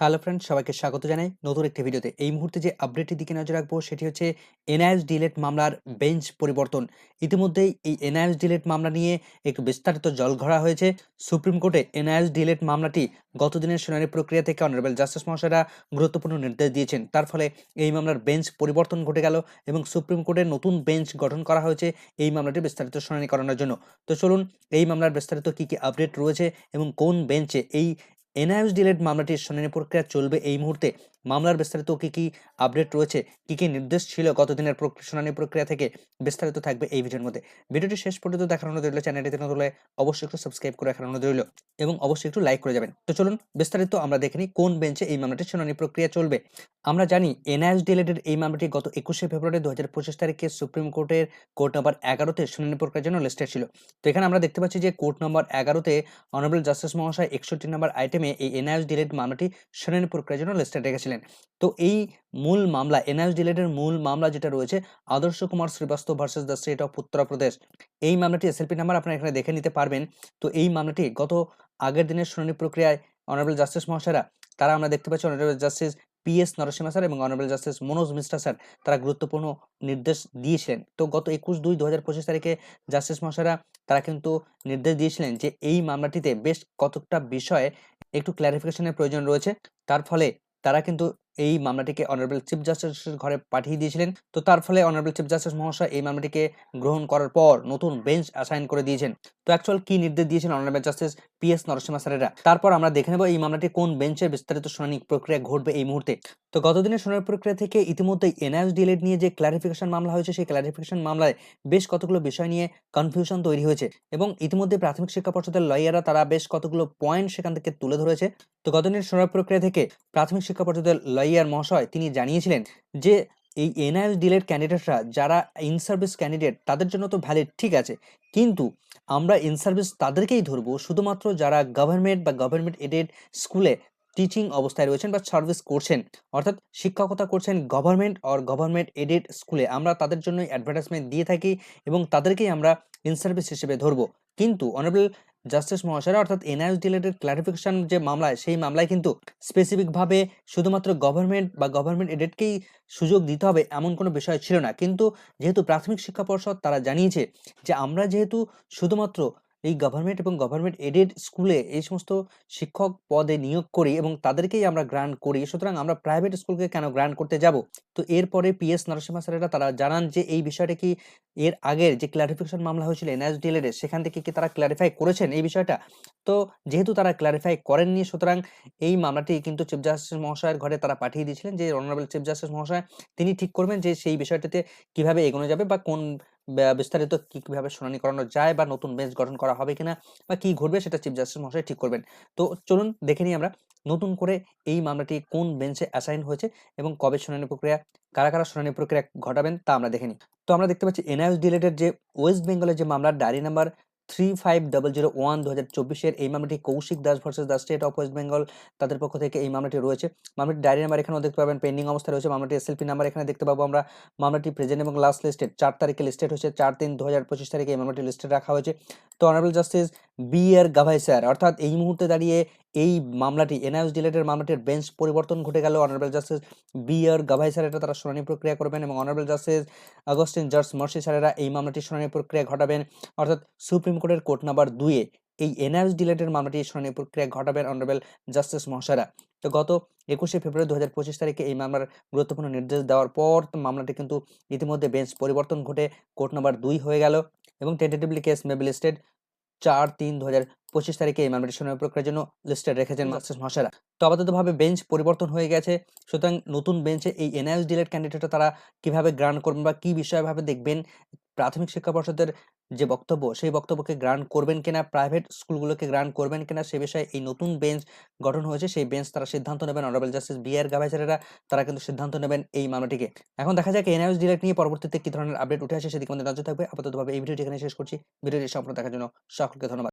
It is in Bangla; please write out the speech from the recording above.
হ্যালো ফ্রেন্ড সবাইকে স্বাগত জানাই। নতুন একটি ভিডিওতে এই মুহূর্তে যে আপডেটের দিকে নজর রাখব, সেটি হচ্ছে এনআইএস ডিলেট মামলার বেঞ্চ পরিবর্তন। ইতিমধ্যেই এই এনআইএস ডিলেট মামলা নিয়ে একটু বিস্তারিত জল ঘরা হয়েছে। সুপ্রিম কোর্টে এনআইএস ডিলেট মামলাটি গত দিনের শুনানি প্রক্রিয়া থেকে অনারেবল জাস্টিস মহাশয়রা গুরুত্বপূর্ণ নির্দেশ দিয়েছেন। তার ফলে এই মামলার বেঞ্চ পরিবর্তন ঘটে গেল এবং সুপ্রিম কোর্টে নতুন বেঞ্চ গঠন করা হয়েছে এই মামলাটি বিস্তারিত শুনানি করানোর জন্য। তো চলুন এই মামলার বিস্তারিত কী কী আপডেট রয়েছে এবং কোন বেঞ্চে এই এনআইএস ডিলেট মামলাটির শুনানি প্রক্রিয়া চলবে এই মুহূর্তে। মামলার বিস্তারিত কী কী আপডেট রয়েছে, কী কী নির্দেশ ছিল গতদিনের প্রক- শুনানি প্রক্রিয়া থেকে বিস্তারিত থাকবে এই ভিডিওর মধ্যে। ভিডিওটি শেষ পর্যন্ত দেখার অনুরোধ রইল, চ্যানেলটিতে নতুন অবশ্যই একটু সাবস্ক্রাইব করে রাখার অনুরোধ রইল এবং অবশ্যই একটু লাইক করে যাবেন। তো চলুন, বিস্তারিত আমরা দেখে কোন বেঞ্চে এই মামলাটির শুনানি প্রক্রিয়া চলবে। আমরা জানি এনআইএস ডিলেটেড এই মামলাটি গত একুশে ফেব্রুয়ারি দু হাজার পঁচিশ তারিখে সুপ্রিম কোর্টের কোর্ট নাম্বার এগারোতে শুনানি প্রক্রিয়ার জন্য লিস্টেড ছিল। তো এখানে আমরা দেখতে পাচ্ছি যে কোর্ট নম্বর এগারোতে অনারেবল জাস্টিস মহাশয় একষট্টি নম্বর আইটেমে এই এনআইএস ডিলেট মামলাটি শুনানি প্রক্রিয়ার জন্য লিস্টেড রেখেছিলেন। তো এই মূল মামলা, এনআইএস ডিলেটের মূল মামলা যেটা রয়েছে, Adarsh Kumar Srivastava versus the state of Uttar Pradesh এই মামলাটি এসএলপি নাম্বার আপনারা এখানে দেখে নিতে পারবেন। তো এই মামলাটি গত আগের দিনের শুনানি প্রক্রিয়ায় অনারেবল জাস্টিস মহাশয়রা তারা আমরা দেখতে পাচ্ছি honourable justice P S Narasimha sir এবং honourable justice Manoj Mishra sir তারা গুরুত্বপূর্ণ নির্দেশ দিয়েছিলেন। তো গত একুশ দুই দু হাজার পঁচিশ তারিখে জাস্টিস মহাশয়রা তারা কিন্তু নির্দেশ দিয়েছিলেন যে এই মামলাটিতে বেশ কতকটা বিষয়ে একটু ক্ল্যারিফিকেশনের প্রয়োজন রয়েছে। তার ফলে তারা কিন্তু এই মামলাটিকে অনারেবল চিফ জাস্টিসের ঘরে পাঠিয়ে দিয়েছিলেন। তো তার ফলে অনারেবল চিফ জাস্টিস মহাশয় এই মামলাটিকে গ্রহণ করার পর নতুন বেঞ্চ অ্যাসাইন করে দিয়েছেন। তো অ্যাকচুয়াল কি নির্দেশ দিয়েছেন honourable justice P S Narasimha স্যারেরা? তারপর আমরা দেখে নেব এই মামলাটি কোন বেঞ্চের বিস্তারিত শুনানি প্রক্রিয়া ঘটবে এই মুহূর্তে। তো গতদিনের শুনানি প্রক্রিয়া থেকে ইতিমধ্যে এনআইএস ডিলেট নিয়ে যে ক্লারিফিকেশন মামলা হয়েছে, সেই ক্লারিফিকেশন মামলায় বেশ কতগুলো বিষয় নিয়ে কনফিউশন তৈরি হয়েছে এবং ইতিমধ্যে প্রাথমিক শিক্ষা পর্ষদের লয়াররা তারা বেশ কতগুলো পয়েন্ট সেখান থেকে তুলে ধরেছে। তো গতদিনের শুনানি প্রক্রিয়া থেকে প্রাথমিক শিক্ষা পর্ষদের লয়ার মহাশয় তিনি জানিয়েছিলেন যে, এই এনআইএস ডিলের ক্যান্ডিডেটরা যারা ইন সার্ভিস ক্যান্ডিডেট তাদের জন্য তো ভ্যালিড ঠিক আছে। কিন্তু আমরা ইন সার্ভিস তাদেরকেই ধরবো শুধুমাত্র যারা গভর্নমেন্ট বা গভর্নমেন্ট এডেড স্কুলে টিচিং অবস্থায় রয়েছেন বা সার্ভিস করছেন। অর্থাৎ শিক্ষকতা করছেন গভর্নমেন্ট অর গভর্নমেন্ট এডেড স্কুলে আমরা তাদের জন্যই অ্যাডভার্টাইজমেন্ট দিয়ে থাকি এবং তাদেরকেই আমরা ইন সার্ভিস হিসেবে ধরবো। কিন্তু অনারেবল জাস্টিস মহাশয়রা অর্থাৎ এনআইএস ডিলেটেড ক্লারিফিকেশন যে মামলায়, সেই মামলায় কিন্তু স্পেসিফিকভাবে শুধুমাত্র গভর্নমেন্ট বা গভর্নমেন্ট এডেডকেই সুযোগ দিতে হবে এমন কোনো বিষয় ছিল না। কিন্তু যেহেতু প্রাথমিক শিক্ষা পর্ষদ তারা জানিয়েছে যে আমরা যেহেতু শুধুমাত্র এই গভর্নমেন্ট এবং গভর্নমেন্ট এডেড স্কুলে এই সমস্ত শিক্ষক পদে নিয়োগ করি এবং তাদেরকেই আমরা গ্রান্ট করি। সুতরাং আমরা প্রাইভেট স্কুলকে কেন গ্রান্ট করতে যাব? তো এরপরে পিএস নরসিমা স্যারেরা তারা জানান যে এই বিষয়টা কি এর আগের যে ক্লারিফিকেশন মামলা হয়েছিল এনএস ডিএলএড এর, সেখান থেকে কি তারা ক্লারিফাই করেছেন এই বিষয়টা? তো যেহেতু তারা ক্লারিফাই করেননি, সুতরাং এই মামলাটি কিন্তু চিফ জাস্টিস মহাশয়ের ঘরে তারা পাঠিয়ে দিয়েছিলেন যে অনারেবল চিফ জাস্টিস মহাশয় তিনি ঠিক করবেন যে সেই বিষয়টাতে কীভাবে এগোনো যাবে বা কোন বিস্তারিত কীভাবে শুনানি করানো যায় বা নতুন বেঞ্চ গঠন করা হবে কিনা বা কি ঘটবে সেটা চিফ জাস্টিস মহাশয় ঠিক করবেন। তো চলুন দেখে নিই আমরা নতুন করে এই মামলাটি কোন বেঞ্চে অ্যাসাইন হয়েছে এবং কবে শুনানি প্রক্রিয়া, কারা কারা শুনানি প্রক্রিয়া ঘটাবেন তা আমরা দেখে নিই। তো আমরা দেখতে পাচ্ছি এনআইএস ডিলেটেড যে ওয়েস্ট বেঙ্গলের যে মামলার diary number three five double zero one দু হাজার চব্বিশের এই মামলাটি Kaushik Das versus the state of West Bengal তাদের পক্ষ থেকে এই মামলাটি রয়েছে। মামলাটি ডায়েরি নাম্বার এখানেও দেখতে পাবেন পেন্ডিং অবস্থায় রয়েছে। মামলাটি এসএলপি নাম্বার এখানে দেখতে পাবো আমরা। মামলাটি প্রেজেন্ট এবং লাস্ট লিস্টেড চার তারিখে লিস্টেড হয়েছে, চার তিন দু হাজার পঁচিশ তারিখে এই মামলাটি লিস্টেড রাখা হয়েছে। তো অনারেবল জাস্টিস বি এর গাভাই স্যার অর্থাৎ এই মুহূর্তে দাঁড়িয়ে এই মামলাটি এনআইএস ডিলেটের মামলাটির বেঞ্চ পরিবর্তন ঘটে গেল। Honourable justice B R Gavai sir এটা তারা শুনানি প্রক্রিয়া করবেন এবং honourable justice Augustine George Masih স্যারেরা এই মামলাটির শুনানি প্রক্রিয়া ঘটাবেন। অর্থাৎ সুপ্রিম কোর্টের কোর্ট নাম্বার দুইয়ে এই এনআইএস ডিলেটের মামলাটি শুনানি প্রক্রিয়া ঘটাবেন অনারেবল জাস্টিস মহাশয়রা। তো গত একুশে ফেব্রুয়ারি দু হাজার পঁচিশ তারিখে এই মামলার গুরুত্বপূর্ণ নির্দেশ দেওয়ার পর মামলাটি কিন্তু ইতিমধ্যে বেঞ্চ পরিবর্তন ঘটে। কোর্ট নাম্বার দুই হয়ে গেল এবং টেন্টেটিভলি কেস মেবি লিস্টেড চার তিন দু হাজার পঁচিশ তারিখে এই মামলাটি শুনানি প্রক্রিয়ার জন্য লিস্টেড রেখেছেন মাস্টার্স মহাশয়রা তো আপাততভাবে বেঞ্চ পরিবর্তন হয়ে গেছে। সুতরাং নতুন বেঞ্চে এই এনআইএস ডিলেট ক্যান্ডিডেটরা তারা কীভাবে গ্রান্ট করবেন বা কী বিষয়ভাবে দেখবেন প্রাথমিক শিক্ষা পর্ষদের যে বক্তব্য, সেই বক্তব্যকে গ্রান্ট করবেন কিনা প্রাইভেট স্কুলগুলোকে গ্রান্ট করবেন কিনা, সে বিষয়ে এই নতুন বেঞ্চ গঠন হয়েছে, সেই বেঞ্চ তারা সিদ্ধান্ত নেবেন। অনারেবল জাস্টিস বি আর গাভাইচারেরা তারা কিন্তু সিদ্ধান্ত নেবেন এই মামলাটিকে। এখন দেখা যাক এনআইএস ডিলেট নিয়ে পরবর্তীতে কি ধরনের আপডেট উঠে আসে, সেদিকে আমাদের নজর থাকবে। আপাততভাবে এই ভিডিওটি এখানে শেষ করছি। ভিডিওটি সম্পূর্ণ দেখার জন্য সকলকে ধন্যবাদ।